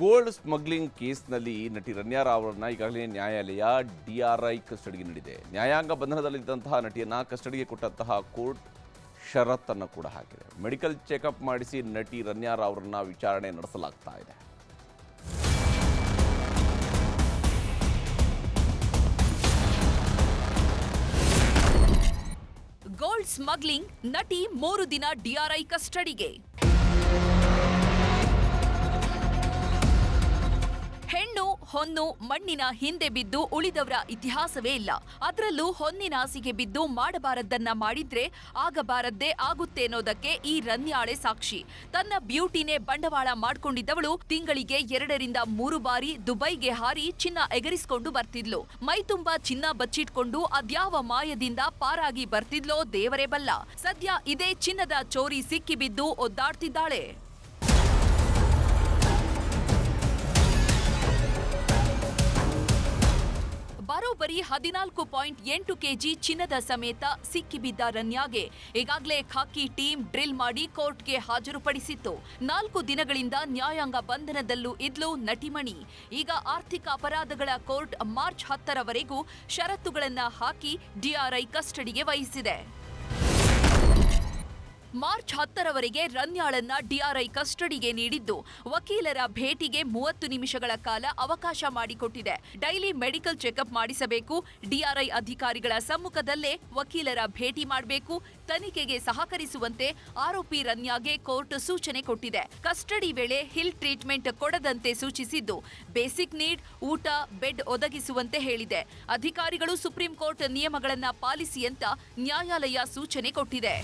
Gold smuggling ಕೇಸ್ನಲ್ಲಿ ನಟಿ ರನ್ಯಾ ರಾವ್ ಅವರನ್ನ ಈಗಾಗಲೇ ನ್ಯಾಯಾಲಯ ಡಿಆರ್ಐ ಕಸ್ಟಡಿಗೆ ನೀಡಿದೆ. ನ್ಯಾಯಾಂಗ ಬಂಧನದಲ್ಲಿದ್ದಂತಹ ನಟಿಯನ್ನ ಕಸ್ಟಡಿಗೆ ಕೊಟ್ಟಂತಹ ಕೋರ್ಟ್ ಷರತ್ತನ್ನು ಕೂಡ ಹಾಕಿದೆ. ಮೆಡಿಕಲ್ ಚೆಕಪ್ ಮಾಡಿಸಿ ನಟಿ ರನ್ಯಾ ರಾವ್ ಅವರನ್ನ ವಿಚಾರಣೆ ನಡೆಸಲಾಗ್ತಾ ಇದೆ. ಗೋಲ್ಡ್ ಸ್ಮಗ್ಲಿಂಗ್ ನಟಿ ಮೂರು ದಿನ ಡಿಆರ್ಐ ಕಸ್ಟಡಿಗೆ. ಹೆಣ್ಣು, ಹೊನ್ನು, ಮಣ್ಣಿನ ಹಿಂದೆ ಬಿದ್ದು ಉಳಿದವರ ಇತಿಹಾಸವೇ ಇಲ್ಲ. ಅದರಲ್ಲೂ ಹೊನ್ನಿನಾಸಿಗೆ ಬಿದ್ದು ಮಾಡಬಾರದ್ದನ್ನ ಮಾಡಿದ್ರೆ ಆಗಬಾರದ್ದೇ ಆಗುತ್ತೆ ಅನ್ನೋದಕ್ಕೆ ಈ ರನ್ಯಾಳೆ ಸಾಕ್ಷಿ. ತನ್ನ ಬ್ಯೂಟಿನೇ ಬಂಡವಾಳ ಮಾಡ್ಕೊಂಡಿದ್ದವಳು ತಿಂಗಳಿಗೆ ಎರಡರಿಂದ ಮೂರು ಬಾರಿ ದುಬೈಗೆ ಹಾರಿ ಚಿನ್ನ ಎಗರಿಸಿಕೊಂಡು ಬರ್ತಿದ್ಲು. ಮೈ ತುಂಬಾ ಚಿನ್ನ ಬಚ್ಚಿಟ್ಕೊಂಡು ಅದ್ಯಾವ ಮಾಯದಿಂದ ಪಾರಾಗಿ ಬರ್ತಿದ್ಲೋ ದೇವರೇ ಬಲ್ಲ. ಸದ್ಯ ಇದೇ ಚಿನ್ನದ ಚೋರಿ ಸಿಕ್ಕಿಬಿದ್ದು ಒದ್ದಾಡ್ತಿದ್ದಾಳೆ. ಬರೋಬ್ಬರಿ ಹದಿನಾಲ್ಕು ಪಾಯಿಂಟ್ ಎಂಟು ಕೆಜಿ ಚಿನ್ನದ ಸಮೇತ ಸಿಕ್ಕಿಬಿದ್ದ ರನ್ಯಾಗೆ ಈಗಾಗಲೇ ಖಾಕಿ ಟೀಮ್ ಡ್ರಿಲ್ ಮಾಡಿ ಕೋರ್ಟ್ಗೆ ಹಾಜರುಪಡಿಸಿತ್ತು. ನಾಲ್ಕು ದಿನಗಳಿಂದ ನ್ಯಾಯಾಂಗ ಬಂಧನದಲ್ಲೂ ಇದ್ಲು ನಟಿಮಣಿ. ಈಗ ಆರ್ಥಿಕ ಅಪರಾಧಗಳ ಕೋರ್ಟ್ ಮಾರ್ಚ್ ಹತ್ತರವರೆಗೂ ಷರತ್ತುಗಳನ್ನು ಹಾಕಿ ಡಿಆರ್ಐ ಕಸ್ಟಡಿಗೆ ವಹಿಸಿದೆ. ಮಾರ್ಚ್ ಹತ್ತರವರೆಗೆ ರನ್ಯಾಳನ್ನ ಡಿಆರ್ಐ ಕಸ್ಟಡಿಗೆ ನೀಡಿದ್ದು. ವಕೀಲರ ಭೇಟಿಗೆ ಮೂವತ್ತು ನಿಮಿಷಗಳ ಕಾಲ ಅವಕಾಶ ಮಾಡಿಕೊಟ್ಟಿದೆ. ಡೈಲಿ ಮೆಡಿಕಲ್ ಚೆಕಪ್ ಮಾಡಿಸಬೇಕು. ಡಿಆರ್ಐ ಅಧಿಕಾರಿಗಳ ಸಮ್ಮುಖದಲ್ಲೇ ವಕೀಲರ ಭೇಟಿ ಮಾಡಬೇಕು. ತನಿಖೆಗೆ ಸಹಕರಿಸುವಂತೆ ಆರೋಪಿ ರನ್ಯಾಗೆ ಕೋರ್ಟ್ ಸೂಚನೆ ಕೊಟ್ಟಿದೆ. ಕಸ್ಟಡಿ ವೇಳೆ ಹಿಲ್ ಟ್ರೀಟ್ಮೆಂಟ್ ಕೊಡದಂತೆ ಸೂಚಿಸಿದ್ದು, ಬೇಸಿಕ್ ನೀಡ್, ಊಟ, ಬೆಡ್ ಒದಗಿಸುವಂತೆ ಹೇಳಿದೆ. ಅಧಿಕಾರಿಗಳು ಸುಪ್ರೀಂ ಕೋರ್ಟ್ ನಿಯಮಗಳನ್ನು ಪಾಲಿಸಿ ಅಂತ ನ್ಯಾಯಾಲಯ ಸೂಚನೆ ಕೊಟ್ಟಿದೆ.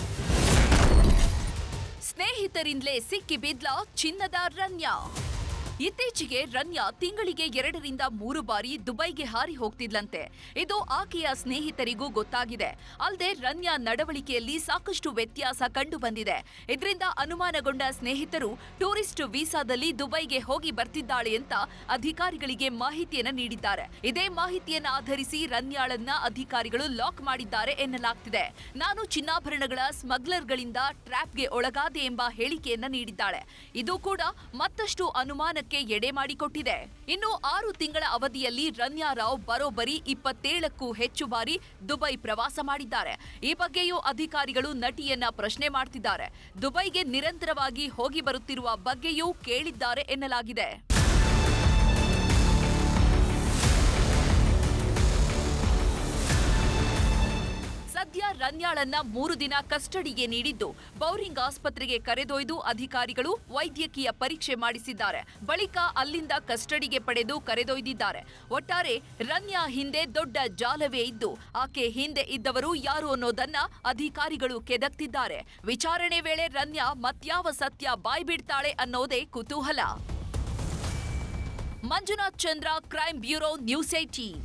ಸ್ನೇಹಿತರಿಂದಲೇ ಸಿಕ್ಕಿಬಿದ್ಲ ಚಿನ್ನದ ರನ್ಯಾ. ಇತ್ತೀಚೆಗೆ ರನ್ಯಾ ತಿಂಗಳಿಗೆ ಎರಡರಿಂದ ಮೂರು ಬಾರಿ ದುಬೈಗೆ ಹಾರಿ ಹೋಗ್ತಿದ್ಲಂತೆ. ಇದು ಆಕೆಯ ಸ್ನೇಹಿತರಿಗೂ ಗೊತ್ತಾಗಿದೆ. ಅಲ್ಲದೆ ರನ್ಯಾ ನಡವಳಿಕೆಯಲ್ಲಿ ಸಾಕಷ್ಟು ವ್ಯತ್ಯಾಸ ಕಂಡು ಬಂದಿದೆ ಇದರಿಂದ ಅನುಮಾನಗೊಂಡ ಸ್ನೇಹಿತರು ಟೂರಿಸ್ಟ್ ವೀಸಾದಲ್ಲಿ ದುಬೈಗೆ ಹೋಗಿ ಬರ್ತಿದ್ದಾಳೆ ಅಂತ ಅಧಿಕಾರಿಗಳಿಗೆ ಮಾಹಿತಿಯನ್ನ ನೀಡಿದ್ದಾರೆ. ಇದೇ ಮಾಹಿತಿಯನ್ನ ಆಧರಿಸಿ ರನ್ಯಾಳನ್ನ ಅಧಿಕಾರಿಗಳು ಲಾಕ್ ಮಾಡಿದ್ದಾರೆ ಎನ್ನಲಾಗ್ತಿದೆ. ನಾನು ಚಿನ್ನಾಭರಣಗಳ ಸ್ಮಗ್ಲರ್ಗಳಿಂದ ಟ್ರ್ಯಾಪ್ಗೆ ಒಳಗಾದೆ ಎಂಬ ಹೇಳಿಕೆಯನ್ನ ನೀಡಿದ್ದಾಳೆ. ಇದು ಕೂಡ ಮತ್ತಷ್ಟು ಅನುಮಾನಕ್ಕೆ ಎಡೆ ಮಾಡಿಕೊಟ್ಟಿದೆ. ಇನ್ನು ಆರು ತಿಂಗಳ ಅವಧಿಯಲ್ಲಿ ರನ್ಯಾ ರಾವ್ ಬರೋಬ್ಬರಿ ಇಪ್ಪತ್ತೇಳಕ್ಕೂ ಹೆಚ್ಚು ಬಾರಿ ದುಬೈ ಪ್ರವಾಸ ಮಾಡಿದ್ದಾರೆ. ಈ ಬಗ್ಗೆಯೂ ಅಧಿಕಾರಿಗಳು ನಟಿಯನ್ನ ಪ್ರಶ್ನೆ ಮಾಡ್ತಿದ್ದಾರೆ. ದುಬೈಗೆ ನಿರಂತರವಾಗಿ ಹೋಗಿ ಬರುತ್ತಿರುವ ಬಗ್ಗೆಯೂ ಕೇಳಿದ್ದಾರೆ ಎನ್ನಲಾಗಿದೆ. ಸದ್ಯ ರನ್ಯಾಳನ್ನ ಮೂರು ದಿನ ಕಸ್ಟಡಿಗೆ ನೀಡಿದ್ದು. ಬೌರಿಂಗ್ ಆಸ್ಪತ್ರೆಗೆ ಕರೆದೊಯ್ದು ಅಧಿಕಾರಿಗಳು ವೈದ್ಯಕೀಯ ಪರೀಕ್ಷೆ ಮಾಡಿಸಿದ್ದಾರೆ. ಬಳಿಕ ಅಲ್ಲಿಂದ ಕಸ್ಟಡಿಗೆ ಪಡೆದು ಕರೆದೊಯ್ದಿದ್ದಾರೆ. ಒಟ್ಟಾರೆ ರನ್ಯಾ ಹಿಂದೆ ದೊಡ್ಡ ಜಾಲವೇ ಇದ್ದು, ಆಕೆ ಹಿಂದೆ ಇದ್ದವರು ಯಾರು ಅನ್ನೋದನ್ನ ಅಧಿಕಾರಿಗಳು ಕೆದಕ್ತಿದ್ದಾರೆ. ವಿಚಾರಣೆ ವೇಳೆ ರನ್ಯಾ ಮತ್ಯಾವ ಸತ್ಯ ಬಾಯ್ಬಿಡ್ತಾಳೆ ಅನ್ನೋದೇ ಕುತೂಹಲ. Manjunath Chandra crime bureau, news eighteen